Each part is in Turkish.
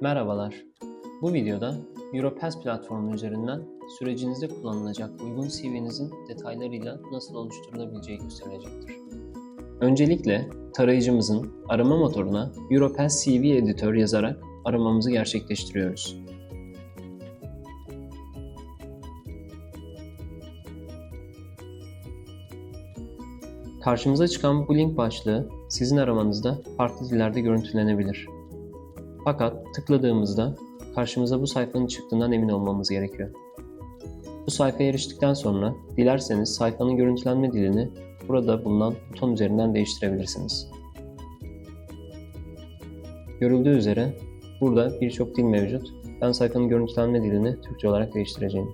Merhabalar. Bu videoda Europass platformu üzerinden sürecinizde kullanılacak uygun CV'nizin detaylarıyla nasıl oluşturulabileceği gösterilecektir. Öncelikle tarayıcımızın arama motoruna Europass CV Editor yazarak aramamızı gerçekleştiriyoruz. Karşımıza çıkan bu link başlığı sizin aramanızda farklı dillerde görüntülenebilir. Fakat tıkladığımızda karşımıza bu sayfanın çıktığından emin olmamız gerekiyor. Bu sayfaya eriştikten sonra dilerseniz sayfanın görüntülenme dilini burada bulunan buton üzerinden değiştirebilirsiniz. Görüldüğü üzere burada birçok dil mevcut. Ben sayfanın görüntülenme dilini Türkçe olarak değiştireceğim.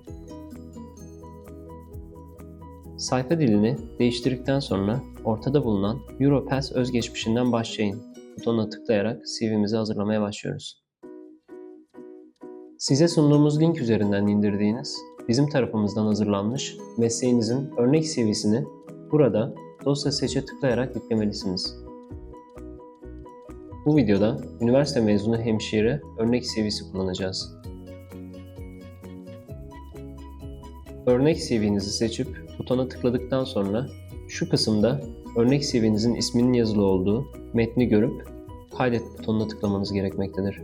Sayfa dilini değiştirdikten sonra ortada bulunan Europass özgeçmişinden başlayın butonuna tıklayarak CV'mizi hazırlamaya başlıyoruz. Size sunduğumuz link üzerinden indirdiğiniz, bizim tarafımızdan hazırlanmış mesleğinizin örnek CV'sini burada dosya seçe tıklayarak yüklemelisiniz. Bu videoda üniversite mezunu hemşire örnek CV'si kullanacağız. Örnek CV'nizi seçip butona tıkladıktan sonra şu kısımda örnek CV'nizin isminin yazılı olduğu metni görüp kaydet butonuna tıklamanız gerekmektedir.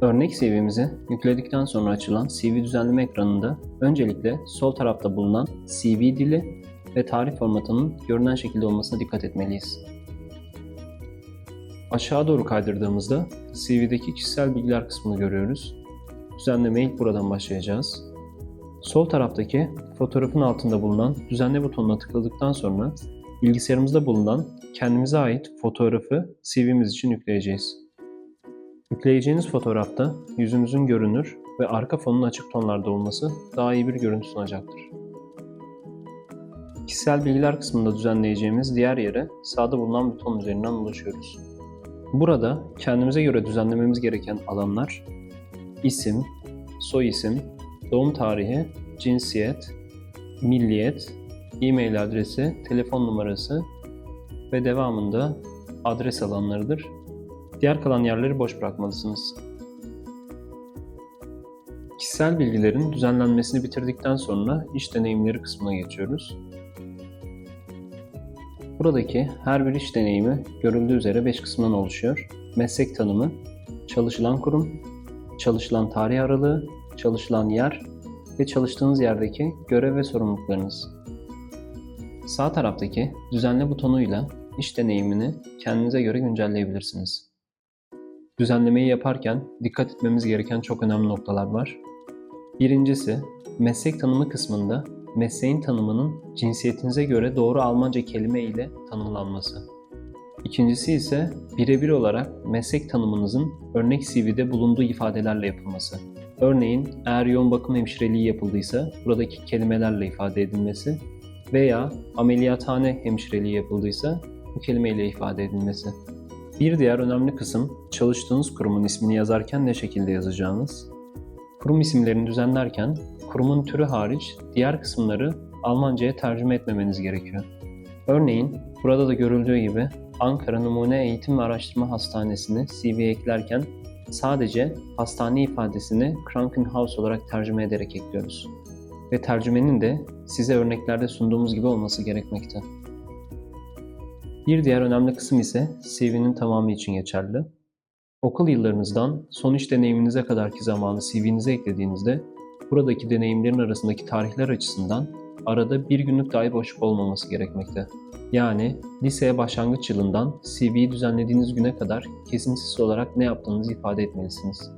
Örnek CV'mizi yükledikten sonra açılan CV düzenleme ekranında öncelikle sol tarafta bulunan CV dili ve tarih formatının görünen şekilde olmasına dikkat etmeliyiz. Aşağı doğru kaydırdığımızda CV'deki kişisel bilgiler kısmını görüyoruz. Düzenlemeye ilk buradan başlayacağız. Sol taraftaki fotoğrafın altında bulunan düzenle butonuna tıkladıktan sonra bilgisayarımızda bulunan kendimize ait fotoğrafı CV'miz için yükleyeceğiz. Yükleyeceğiniz fotoğrafta yüzünüzün görünür ve arka fonun açık tonlarda olması daha iyi bir görüntü sunacaktır. Kişisel bilgiler kısmında düzenleyeceğimiz diğer yere sağda bulunan buton üzerinden ulaşıyoruz. Burada kendimize göre düzenlememiz gereken alanlar isim, soy isim, doğum tarihi, cinsiyet, milliyet, e-mail adresi, telefon numarası ve devamında adres alanlarıdır. Diğer kalan yerleri boş bırakmalısınız. Kişisel bilgilerin düzenlenmesini bitirdikten sonra iş deneyimleri kısmına geçiyoruz. Buradaki her bir iş deneyimi görüldüğü üzere 5 kısımdan oluşuyor. Meslek tanımı, çalışılan kurum, çalışılan tarih aralığı, çalışılan yer ve çalıştığınız yerdeki görev ve sorumluluklarınız. Sağ taraftaki düzenle butonuyla iş deneyimini kendinize göre güncelleyebilirsiniz. Düzenlemeyi yaparken dikkat etmemiz gereken çok önemli noktalar var. Birincisi, meslek tanımı kısmında mesleğin tanımının cinsiyetinize göre doğru Almanca kelime ile tanımlanması. İkincisi ise birebir olarak meslek tanımınızın örnek CV'de bulunduğu ifadelerle yapılması. Örneğin eğer yoğun bakım hemşireliği yapıldıysa buradaki kelimelerle ifade edilmesi veya ameliyathane hemşireliği yapıldıysa bu kelimeyle ifade edilmesi. Bir diğer önemli kısım çalıştığınız kurumun ismini yazarken ne şekilde yazacağınız. Kurum isimlerini düzenlerken kurumun türü hariç diğer kısımları Almanca'ya tercüme etmemeniz gerekiyor. Örneğin burada da görüldüğü gibi Ankara Numune Eğitim ve Araştırma Hastanesi'ni CV'ye eklerken sadece hastane ifadesini Krankenhaus olarak tercüme ederek ekliyoruz. Ve tercümenin de size örneklerde sunduğumuz gibi olması gerekmekte. Bir diğer önemli kısım ise CV'nin tamamı için geçerli. Okul yıllarınızdan son iş deneyiminize kadarki zamanı CV'nize eklediğinizde buradaki deneyimlerin arasındaki tarihler açısından arada bir günlük dahi boşluk olmaması gerekmekte. Yani liseye başlangıç yılından CV'yi düzenlediğiniz güne kadar kesintisiz olarak ne yaptığınızı ifade etmelisiniz.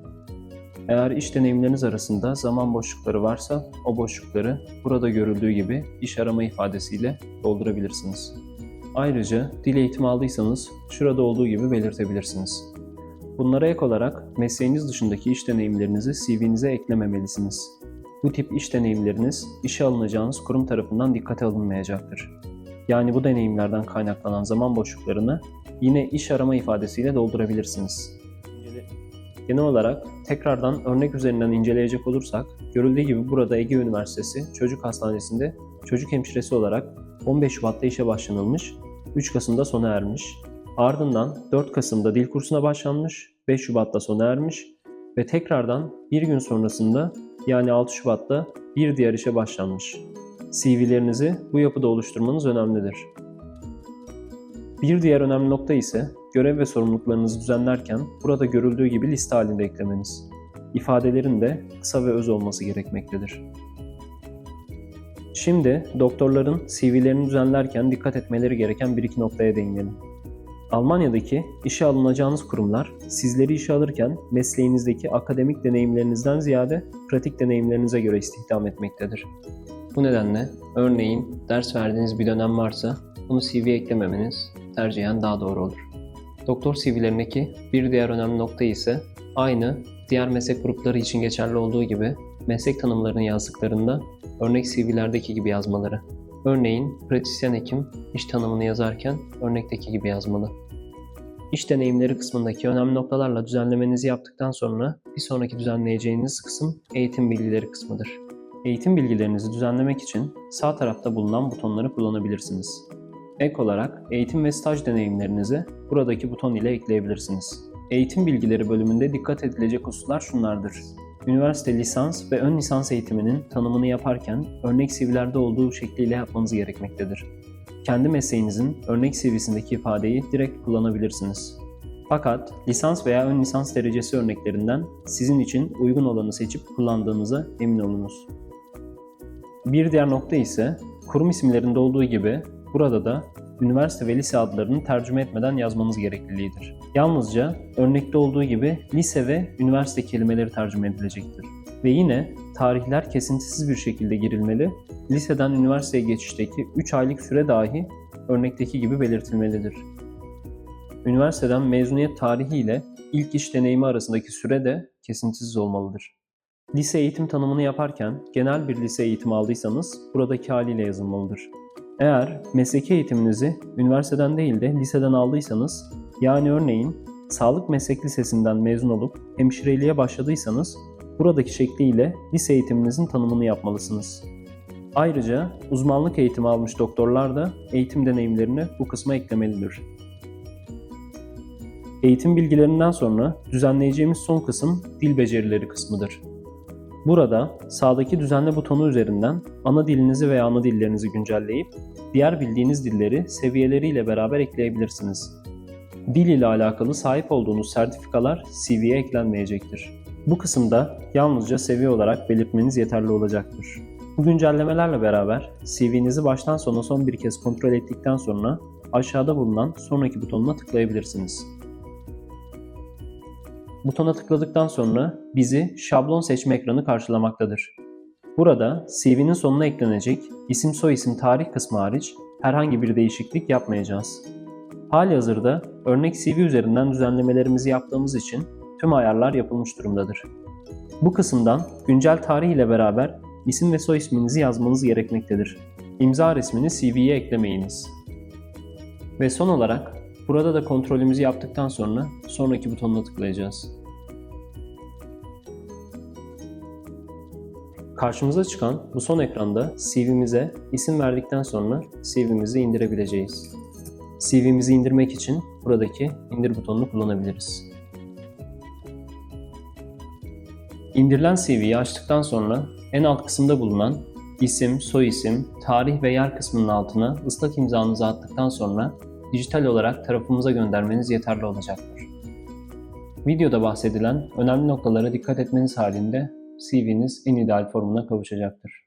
Eğer iş deneyimleriniz arasında zaman boşlukları varsa o boşlukları burada görüldüğü gibi iş arama ifadesiyle doldurabilirsiniz. Ayrıca dil eğitimi aldıysanız şurada olduğu gibi belirtebilirsiniz. Bunlara ek olarak mesleğiniz dışındaki iş deneyimlerinizi CV'nize eklememelisiniz. Bu tip iş deneyimleriniz işe alınacağınız kurum tarafından dikkate alınmayacaktır. Yani bu deneyimlerden kaynaklanan zaman boşluklarını yine iş arama ifadesiyle doldurabilirsiniz. Genel olarak tekrardan örnek üzerinden inceleyecek olursak, görüldüğü gibi burada Ege Üniversitesi Çocuk Hastanesi'nde çocuk hemşiresi olarak 15 Şubat'ta işe başlanılmış, 3 Kasım'da sona ermiş. Ardından 4 Kasım'da dil kursuna başlanmış, 5 Şubat'ta sona ermiş ve tekrardan bir gün sonrasında yani 6 Şubat'ta bir diğer işe başlanmış. CV'lerinizi bu yapıda oluşturmanız önemlidir. Bir diğer önemli nokta ise görev ve sorumluluklarınızı düzenlerken burada görüldüğü gibi liste halinde eklemeniz. İfadelerin de kısa ve öz olması gerekmektedir. Şimdi doktorların CV'lerini düzenlerken dikkat etmeleri gereken bir iki noktaya değinelim. Almanya'daki işe alınacağınız kurumlar sizleri işe alırken mesleğinizdeki akademik deneyimlerinizden ziyade pratik deneyimlerinize göre istihdam etmektedir. Bu nedenle örneğin ders verdiğiniz bir dönem varsa bunu CV'ye eklememeniz tercihen daha doğru olur. Doktor CV'lerindeki bir diğer önemli nokta ise aynı diğer meslek grupları için geçerli olduğu gibi meslek tanımlarını yazdıklarında örnek CV'lerdeki gibi yazmaları. Örneğin pratisyen hekim iş tanımını yazarken örnekteki gibi yazmalı. İş deneyimleri kısmındaki önemli noktalarla düzenlemenizi yaptıktan sonra bir sonraki düzenleyeceğiniz kısım eğitim bilgileri kısmıdır. Eğitim bilgilerinizi düzenlemek için sağ tarafta bulunan butonları kullanabilirsiniz. Ek olarak eğitim ve staj deneyimlerinizi buradaki buton ile ekleyebilirsiniz. Eğitim bilgileri bölümünde dikkat edilecek hususlar şunlardır. Üniversite lisans ve ön lisans eğitiminin tanımını yaparken örnek CV'lerde olduğu şekliyle yapmanız gerekmektedir. Kendi mesleğinizin örnek CV'sindeki ifadeyi direkt kullanabilirsiniz. Fakat lisans veya ön lisans derecesi örneklerinden sizin için uygun olanı seçip kullandığınıza emin olunuz. Bir diğer nokta ise kurum isimlerinde olduğu gibi burada da üniversite ve lise adlarını tercüme etmeden yazmanız gerekliliğidir. Yalnızca örnekte olduğu gibi lise ve üniversite kelimeleri tercüme edilecektir. Ve yine tarihler kesintisiz bir şekilde girilmeli, liseden üniversiteye geçişteki 3 aylık süre dahi örnekteki gibi belirtilmelidir. Üniversiteden mezuniyet tarihi ile ilk iş deneyimi arasındaki süre de kesintisiz olmalıdır. Lise eğitim tanımını yaparken genel bir lise eğitimi aldıysanız buradaki haliyle yazılmalıdır. Eğer mesleki eğitiminizi üniversiteden değil de liseden aldıysanız, yani örneğin sağlık meslek lisesinden mezun olup hemşireliğe başladıysanız, buradaki şekliyle lise eğitiminizin tanımını yapmalısınız. Ayrıca uzmanlık eğitimi almış doktorlar da eğitim deneyimlerini bu kısma eklemelidir. Eğitim bilgilerinden sonra düzenleyeceğimiz son kısım dil becerileri kısmıdır. Burada sağdaki düzenle butonu üzerinden ana dilinizi veya ana dillerinizi güncelleyip diğer bildiğiniz dilleri seviyeleriyle beraber ekleyebilirsiniz. Dil ile alakalı sahip olduğunuz sertifikalar CV'ye eklenmeyecektir. Bu kısımda yalnızca seviye olarak belirtmeniz yeterli olacaktır. Bu güncellemelerle beraber CV'nizi baştan sona son bir kez kontrol ettikten sonra aşağıda bulunan sonraki butonuna tıklayabilirsiniz. Butona tıkladıktan sonra bizi şablon seçme ekranı karşılamaktadır. Burada CV'nin sonuna eklenecek isim soyisim tarih kısmı hariç herhangi bir değişiklik yapmayacağız. Hali hazırda örnek CV üzerinden düzenlemelerimizi yaptığımız için tüm ayarlar yapılmış durumdadır. Bu kısımdan güncel tarih ile beraber isim ve soy isminizi yazmanız gerekmektedir. İmza resmini CV'ye eklemeyiniz. Ve son olarak burada da kontrolümüzü yaptıktan sonra sonraki butonuna tıklayacağız. Karşımıza çıkan bu son ekranda CV'mize isim verdikten sonra CV'mizi indirebileceğiz. CV'mizi indirmek için buradaki indir butonunu kullanabiliriz. İndirilen CV'yi açtıktan sonra en alt kısımda bulunan isim, soyisim, tarih ve yer kısmının altına ıslak imzanızı attıktan sonra dijital olarak tarafımıza göndermeniz yeterli olacaktır. Videoda bahsedilen önemli noktalara dikkat etmeniz halinde CV'niz en ideal formuna kavuşacaktır.